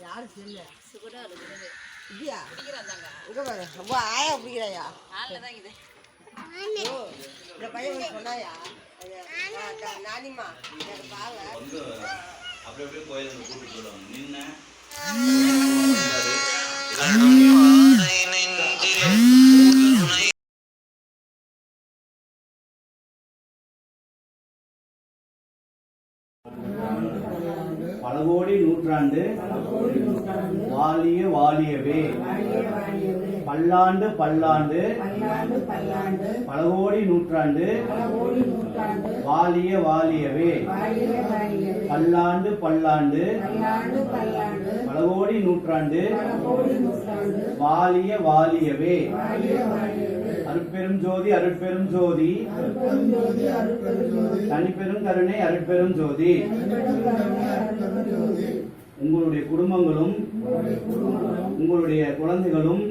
யாரு செல்ல சுகரா இருக்கிறது இப்படியா இங்க பாரு. ரொம்ப ஆயா பிடிக்கிறாயா? ஆளில் தான் இது ஓ இந்த பையன் வந்து சொன்னாயா ஐயா, ஆ, த- நானிம்மா. எனக்கு பாவ வந்து அப்படி அப்படியே கோயிலுக்கு கூட்டிட்டு போயிடுவாங்க. நின்ன பல கோடி நூற்றாண்டு வாலிய வாலியவே பல்லாண்டு பல்லாண்டு. பல கோடி நூற்றாண்டு. வாலிய வாலியவே பல்லாண்டு பல்லாண்டு. பல கோடி நூற்றாண்டு. வாலிய வாலியவே அருட்பெரும் ஜோதி அருட்பெரும் ஜோதி. தனிப்பெரும் கருணை அருட்பெரும் ஜோதி. குடும்பங்களும் உங்களுடைய குழந்தைகளும்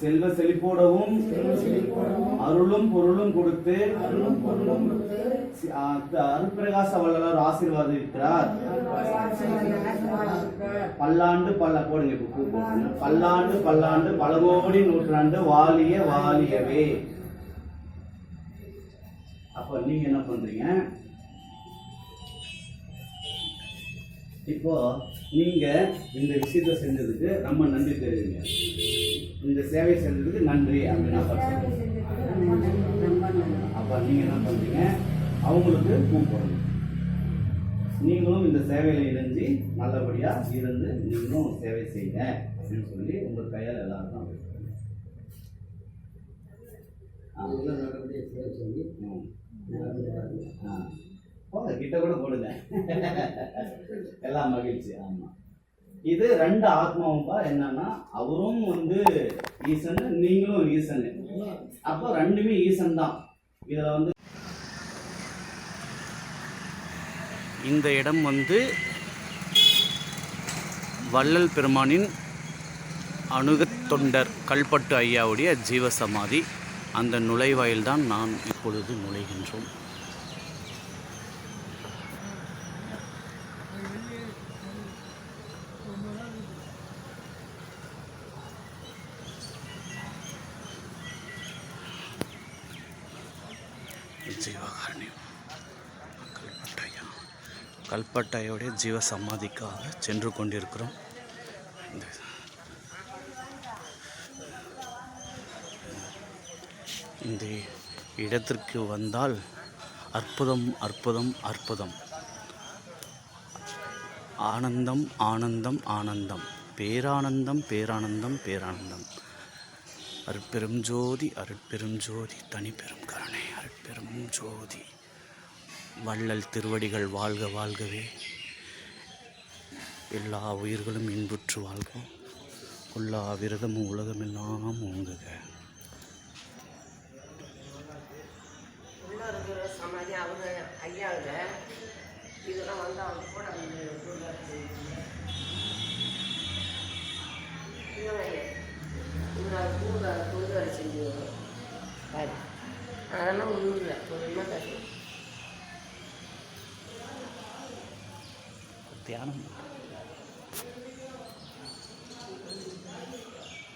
செல்வ செழிப்போடவும் அருளும் பொருளும் கொடுத்து சி- ஆ, த- அருட்பிரகாச வள்ளலார் ஆசீர்வாதிக்கிறார் பல்லாண்டு பல்ல போடுங்க பல்லாண்டு பல்லாண்டு பல கோடி நூற்றாண்டு வாலிய வாலியவே அப்ப நீங்க என்ன பண்றீங்க? இப்போ நீங்க இந்த விஷயத்தை செஞ்சதுக்கு ரொம்ப நன்றி தெரியுங்க இந்த சேவை செஞ்சதுக்கு நன்றி அப்படின்னு அப்ப சொல்றீங்க. அப்ப நீங்க என்ன பண்றீங்க? அவங்களுக்கு பூ போடுங்க நீங்களும் இந்த சேவையில இணைஞ்சு நல்லபடியா இருந்து நீங்களும் சேவை செய்யுங்க அப்படின்னு சொல்லி உங்க கையால் எல்லாருக்கும் கிட்ட கூட போடுங்க. எல்லாம் மகிழ்ச்சி ஆமா. இது ரெண்டு ஆத்மாவும்பா என்னன்னா அவரும் வந்து ஈசன் நீங்களும் ஈசன் அப்போ ரெண்டுமே ஈசன் தான் இதுல வந்து இந்த இடம் வந்து வள்ளல் பெருமானின் அணுகத் தொண்டர் கல்பட்டு ஐயாவுடைய ஜீவசமாதி. அந்த நுழைவாயில்தான் நான் இப்பொழுது நுழைகின்றோம். ஜீவகாரணியம். கல்பட்டையா கல்பட்டையோடைய ஜீவ சமாதிக்காக சென்று கொண்டிருக்கிறோம். இந்த இந்த இடத்திற்கு வந்தால் அற்புதம் அற்புதம் அற்புதம். ஆனந்தம் ஆனந்தம் ஆனந்தம். பேரானந்தம் பேரானந்தம் பேரானந்தம். அருட்பெரும் ஜோதி அருட்பெரும் ஜோதி தனிப்பெரும் கருணை அருட்பெரும் ஜோதி. வள்ளல் திருவடிகள் வாழ்க வாழ்கவே. எல்லா உயிர்களும் இன்புற்று வாழ்க எல்லா விரதமும் உலகமெல்லாம் ஓங்குக. சமாதி அவங்க இதெல்லாம் வந்து அவங்க கூட தியானம்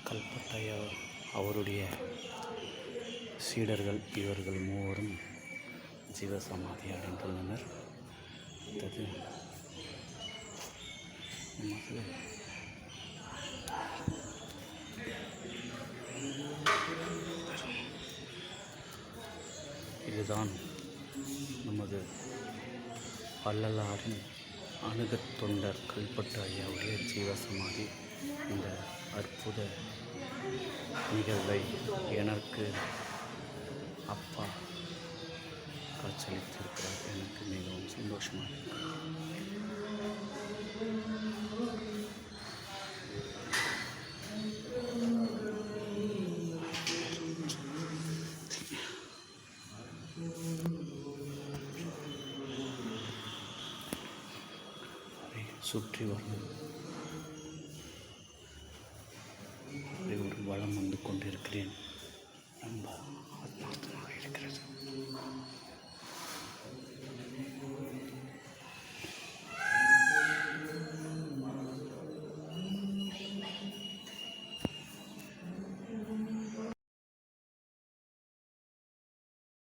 கல்பட்டைய அவருடைய சீடர்கள் இவர்கள் மூவரும் ஜீவசமாதி அடைந்துள்ளனர் அடுத்தது நமது இதுதான் நமது வள்ளலாரின் அணுகத் தொண்டர் கல்பட்டு ஐயாவுடைய ஜீவசமாதி இந்த அற்புத நிகழ்வை எனக்கு அப்பா காட்சியளித்திருக்கிறார். எனக்கு மிகவும் சந்தோஷமாக சுற்றி வரும். அப்படி ஒரு வளம் வந்து கொண்டிருக்கிறேன். ரொம்ப ஆத்மார்த்தமாக இருக்கிறது.